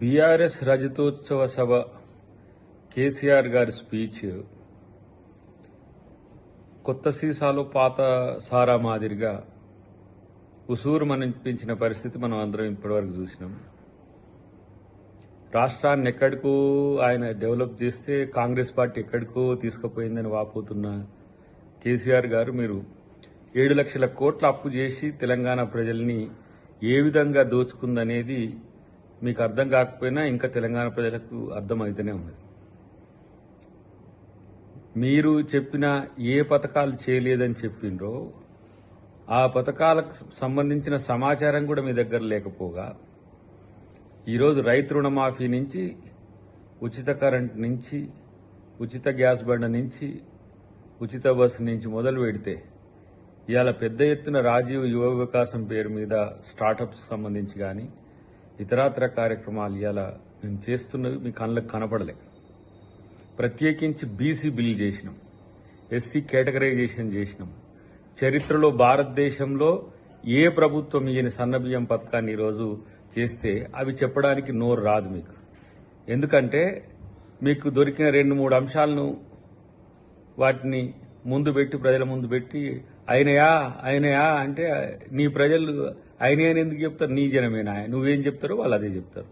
BRS రజతోత్సవ సభ కేసీఆర్ గారి speech. కొత్త సీసాలో పాత సారా మాదిరిగా ఉసూరు మనిపించిన పరిస్థితి మనం అందరం ఇప్పటివరకు చూసినాం. రాష్ట్రాన్ని ఎక్కడికో ఆయన డెవలప్ చేస్తే కాంగ్రెస్ పార్టీ ఎక్కడికో తీసుకుపోయిందని వాపోతున్న కేసీఆర్ గారు మీరు ఏడు లక్షల కోట్ల అప్పు చేసి తెలంగాణ ప్రజల్ని ఏ విధంగా దోచుకుందనేది మీకు అర్థం కాకపోయినా ఇంకా తెలంగాణ ప్రజలకు అర్థమవుతూనే ఉంది. మీరు చెప్పిన ఏ పథకాలు చేయలేదని చెప్పిండ్రో ఆ పథకాలకు సంబంధించిన సమాచారం కూడా మీ దగ్గర లేకపోగా ఈరోజు రైతు రుణమాఫీ నుంచి ఉచిత కరెంట్ నుంచి ఉచిత గ్యాస్ బండ నుంచి ఉచిత బస్సు నుంచి మొదలు పెడితే ఇవాళ పెద్ద ఎత్తున రాజీవ్ యువ వికాసం పేరు మీద స్టార్టప్స్ సంబంధించి కానీ ఇతరాతర కార్యక్రమాలు ఇవాళ మేము చేస్తున్నవి మీ కళ్ళకు కనపడలే. ప్రత్యేకించి బీసీ బిల్ చేసినాం. ఎస్సీ కేటగరైజేషన్ చేసినాం. చరిత్రలో భారతదేశంలో ఏ ప్రభుత్వం ఇయ్యని సన్నబియ్యం పథకాన్ని ఈరోజు చేస్తే అవి చెప్పడానికి నోరు రాదు మీకు. ఎందుకంటే మీకు దొరికిన రెండు మూడు అంశాలను వాటిని ముందు పెట్టి ప్రజల ముందు పెట్టి అయినయా అయినయా అంటే నీ ప్రజలు అయినాయని ఎందుకు చెప్తారు? నీ జనమేనా? నువ్వేం చెప్తారో వాళ్ళు అదే చెప్తారు.